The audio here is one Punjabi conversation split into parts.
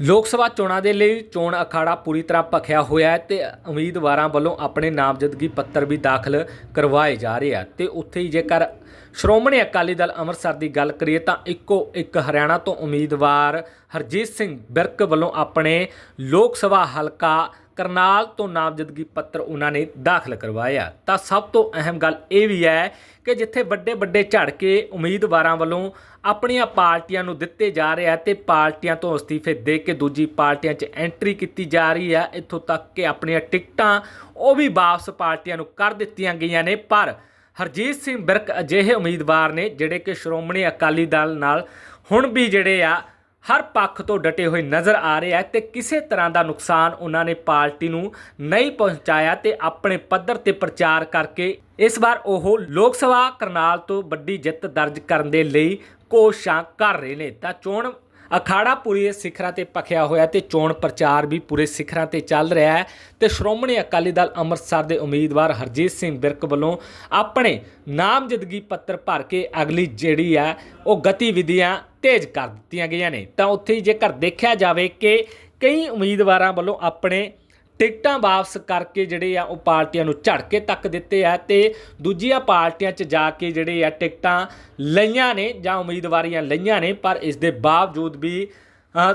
ਲੋਕ ਸਭਾ ਚੋਣਾਂ ਦੇ ਲਈ ਚੋਣ ਅਖਾੜਾ ਪੂਰੀ ਤਰ੍ਹਾਂ ਭਖਿਆ ਹੋਇਆ ਹੈ ਤੇ ਉਮੀਦਵਾਰਾਂ ਵੱਲੋਂ ਆਪਣੇ ਨਾਮਜ਼ਦਗੀ ਪੱਤਰ ਵੀ ਦਾਖਲ ਕਰਵਾਏ ਜਾ ਰਹੇ ਆ। ਤੇ ਉੱਥੇ ਹੀ ਜੇਕਰ ਸ਼੍ਰੋਮਣੀ ਅਕਾਲੀ ਦਲ ਅੰਮ੍ਰਿਤਸਰ ਦੀ ਗੱਲ ਕਰੀਏ ਤਾਂ ਇੱਕੋ ਇੱਕ ਹਰਿਆਣਾ ਤੋਂ ਉਮੀਦਵਾਰ ਹਰਜੀਤ ਸਿੰਘ ਬਿਰਕ ਵੱਲੋਂ ਆਪਣੇ ਲੋਕ ਸਭਾ ਹਲਕਾ ਕਰਨਾਲ ਤੋਂ ਨਾਮਜ਼ਦਗੀ ਪੱਤਰ ਉਹਨਾਂ ਨੇ ਦਾਖਲ ਕਰਵਾਇਆ। ਤਾਂ ਸਭ ਤੋਂ ਅਹਿਮ ਗੱਲ ਇਹ ਵੀ ਹੈ ਕਿ ਜਿੱਥੇ ਵੱਡੇ ਵੱਡੇ ਝੜਕੇ ਉਮੀਦਵਾਰਾਂ ਵੱਲੋਂ ਆਪਣੀਆਂ ਪਾਰਟੀਆਂ ਨੂੰ ਦਿੱਤੇ ਜਾ ਰਹੇ ਆ ਤੇ ਪਾਰਟੀਆਂ ਤੋਂ ਅਸਤੀਫੇ ਦੇ ਕੇ ਦੂਜੀ ਪਾਰਟੀਆਂ 'ਚ ਐਂਟਰੀ ਕੀਤੀ ਜਾ ਰਹੀ ਹੈ ਇੱਥੋਂ ਤੱਕ ਕਿ ਆਪਣੀਆਂ ਟਿਕਟਾਂ ਉਹ ਵੀ ਵਾਪਸ ਪਾਰਟੀਆਂ ਨੂੰ ਕਰ ਦਿੱਤੀਆਂ ਗਈਆਂ ਨੇ। ਪਰ ਹਰਜੀਤ ਸਿੰਘ ਬਿਰਕ ਅਜਿਹੇ ਉਮੀਦਵਾਰ ਨੇ ਜਿਹੜੇ ਕਿ ਸ਼੍ਰੋਮਣੀ ਅਕਾਲੀ ਦਲ ਨਾਲ ਹੁਣ ਵੀ ਜਿਹੜੇ ਆ ਹਰ ਪੱਖ ਤੋਂ ਡਟੇ ਹੋਏ ਨਜ਼ਰ ਆ ਰਹੇ ਆ ਤੇ ਕਿਸੇ ਤਰ੍ਹਾਂ ਦਾ ਨੁਕਸਾਨ ਉਹਨਾਂ ਨੇ ਪਾਰਟੀ ਨੂੰ ਨਹੀਂ ਪਹੁੰਚਾਇਆ ਤੇ ਆਪਣੇ ਪੱਧਰ ਤੇ ਪ੍ਰਚਾਰ ਕਰਕੇ ਇਸ ਵਾਰ ਉਹ ਲੋਕ ਸਭਾ ਕਰਨਾਲ ਤੋਂ ਵੱਡੀ ਜਿੱਤ ਦਰਜ ਕਰਨ ਦੇ ਲਈ ਕੋਸ਼ਿਸ਼ਾਂ ਕਰ ਰਹੇ ਨੇ। ਤਾਂ ਚੋਣ ਅਖਾੜਾ ਪੂਰੇ ਸਿਖਰਾਂ ਤੇ ਭਖਿਆ ਹੋਇਆ ਤੇ ਚੋਣ ਪ੍ਰਚਾਰ ਵੀ ਪੂਰੇ ਸਿਖਰਾਂ ਤੇ ਚੱਲ ਰਿਹਾ ਹੈ। ਤੇ ਸ਼੍ਰੋਮਣੀ ਅਕਾਲੀ ਦਲ ਅੰਮ੍ਰਿਤਸਰ ਦੇ ਉਮੀਦਵਾਰ ਹਰਜੀਤ ਸਿੰਘ ਬਿਰਕ ਵੱਲੋਂ ਆਪਣੇ ਨਾਮਜ਼ਦਗੀ ਪੱਤਰ ਭਰ ਕੇ ਅਗਲੀ ਜਿਹੜੀ ਆ ਉਹ ਗਤੀਵਿਧੀਆਂ ਤੇਜ਼ ਕਰ ਦਿੱਤੀਆਂ ਗਈਆਂ ਨੇ। ਤਾਂ ਉੱਥੇ ਜੇਕਰ ਦੇਖਿਆ ਜਾਵੇ ਕਿ ਕਈ ਉਮੀਦਵਾਰਾਂ ਵੱਲੋਂ ਆਪਣੇ ਟਿਕਟਾਂ ਵਾਪਸ ਕਰਕੇ ਜਿਹੜੇ ਆ ਉਹ ਪਾਰਟੀਆਂ ਨੂੰ ਝੜਕੇ ਤੱਕ ਦਿੱਤੇ ਆ ਤੇ ਦੂਜੀਆਂ ਪਾਰਟੀਆਂ 'ਚ ਜਾ ਕੇ ਜਿਹੜੇ ਆ ਟਿਕਟਾਂ ਲਈਆਂ ਨੇ ਜਾਂ ਉਮੀਦਵਾਰੀਆਂ ਲਈਆਂ ਨੇ, ਪਰ ਇਸ ਦੇ ਬਾਵਜੂਦ ਵੀ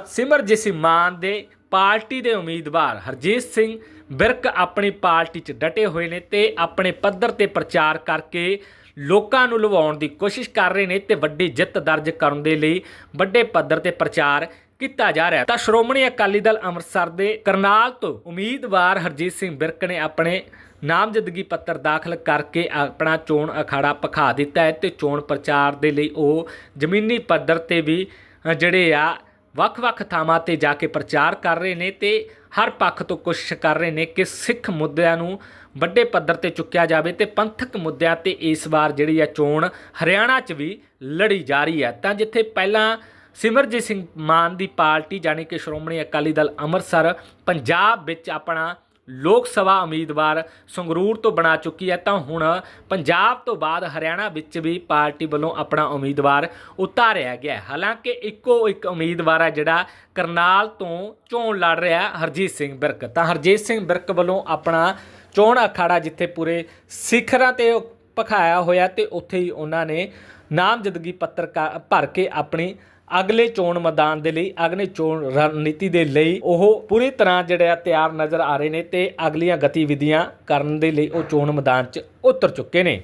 ਸਿਮਰਜੀਤ ਸਿੰਘ ਮਾਨ ਦੇ ਪਾਰਟੀ ਦੇ ਉਮੀਦਵਾਰ ਹਰਜੀਤ ਸਿੰਘ ਬਿਰਕ ਆਪਣੀ ਪਾਰਟੀ 'ਚ ਡਟੇ ਹੋਏ ਨੇ ਤੇ ਆਪਣੇ ਪੱਧਰ ਤੇ ਪ੍ਰਚਾਰ ਕਰਕੇ ਲੋਕਾਂ ਨੂੰ ਲਵਾਉਣ ਦੀ ਕੋਸ਼ਿਸ਼ ਕਰ ਰਹੇ ਨੇ ਤੇ ਵੱਡੀ ਜਿੱਤ ਦਰਜ ਕਰਨ ਦੇ ਲਈ ਵੱਡੇ ਪੱਧਰ ਤੇ ਪ੍ਰਚਾਰ ਕੀਤਾ ਜਾ ਰਿਹਾ ਤਾਂ ਸ਼੍ਰੋਮਣੀ ਅਕਾਲੀ ਦਲ ਅੰਮ੍ਰਿਤਸਰ ਦੇ ਕਰਨਾਲ ਤੋਂ ਉਮੀਦਵਾਰ ਹਰਜੀਤ ਸਿੰਘ ਬਿਰਕ ਨੇ ਆਪਣੇ ਨਾਮਜ਼ਦਗੀ ਪੱਤਰ ਦਾਖਲ ਕਰਕੇ ਆਪਣਾ ਚੋਣ ਅਖਾੜਾ ਪਖਾ ਦਿੱਤਾ ਹੈ ਤੇ ਚੋਣ ਪ੍ਰਚਾਰ ਦੇ ਲਈ ਉਹ ਜ਼ਮੀਨੀ ਪੱਧਰ ਤੇ ਵੀ ਜਿਹੜੇ ਆ, ਵੱਖ-ਵੱਖ ਥਾਵਾਂ ਤੇ ਜਾ ਕੇ ਪ੍ਰਚਾਰ ਕਰ ਰਹੇ ਨੇ ਤੇ ਹਰ ਪੱਖ ਤੋਂ ਕੋਸ਼ਿਸ਼ ਕਰ ਰਹੇ ਨੇ ਕਿ ਸਿੱਖ ਮੁੱਦਿਆਂ ਨੂੰ ਵੱਡੇ ਪੱਧਰ ਤੇ ਚੁੱਕਿਆ ਜਾਵੇ ਤੇ ਪੰਥਕ ਮੁੱਦਿਆਂ ਤੇ ਇਸ ਵਾਰ ਜਿਹੜੀ ਆ ਚੋਣ ਹਰਿਆਣਾ 'ਚ ਵੀ ਲੜੀ ਜਾ ਰਹੀ ਹੈ। ਤਾਂ ਜਿੱਥੇ ਪਹਿਲਾਂ ਸਿਮਰਜੀਤ ਸਿੰਘ ਮਾਨ ਦੀ ਪਾਰਟੀ ਜਾਣੀ ਕਿ ਸ਼੍ਰੋਮਣੀ ਅਕਾਲੀ ਦਲ ਅੰਮ੍ਰਿਤਸਰ ਪੰਜਾਬ ਵਿੱਚ ਆਪਣਾ ਲੋਕ ਸਭਾ ਉਮੀਦਵਾਰ ਸੰਗਰੂਰ ਤੋਂ ਬਣਾ ਚੁੱਕੀ ਹੈ। ਤਾਂ ਹੁਣ ਪੰਜਾਬ ਤੋਂ ਬਾਅਦ ਹਰਿਆਣਾ ਵਿੱਚ ਵੀ ਪਾਰਟੀ ਵੱਲੋਂ ਆਪਣਾ ਉਮੀਦਵਾਰ ਉਤਾਰਿਆ ਗਿਆ ਹੈ। ਹਾਲਾਂਕਿ ਇੱਕੋ ਇੱਕ ਉਮੀਦਵਾਰ ਹੈ ਜਿਹੜਾ ਕਰਨਾਲ ਤੋਂ ਚੋਣ ਲੜ ਰਿਹਾ ਹੈ, ਹਰਜੀਤ ਸਿੰਘ ਬਿਰਕ। ਤਾਂ ਹਰਜੀਤ ਸਿੰਘ ਬਿਰਕ ਵੱਲੋਂ ਆਪਣਾ ਚੋਣ ਅਖਾੜਾ ਜਿੱਥੇ ਪੂਰੇ ਸਿਖਰਾਂ ਤੇ ਉਹ ਭਖਾਇਆ ਹੋਇਆ ਤੇ ਉੱਥੇ ਹੀ ਉਹਨਾਂ ਨੇ ਨਾਮਜ਼ਦਗੀ ਪੱਤਰ ਕਾ- ਭਰ ਕੇ ਆਪਣੀ ਅਗਲੇ ਚੋਣ ਮੈਦਾਨ ਦੇ ਲਈ, ਅਗਲੇ ਚੋਣ ਰਣਨੀਤੀ ਦੇ ਲਈ ਉਹ ਪੂਰੀ ਤਰ੍ਹਾਂ ਜਿਹੜੇ ਆ ਤਿਆਰ ਨਜ਼ਰ ਆ ਰਹੇ ਨੇ ਤੇ ਅਗਲੀਆਂ ਗਤੀਵਿਧੀਆਂ ਕਰਨ ਦੇ ਲਈ ਉਹ ਚੋਣ ਮੈਦਾਨ 'ਚ ਉਤਰ ਚੁੱਕੇ ਨੇ।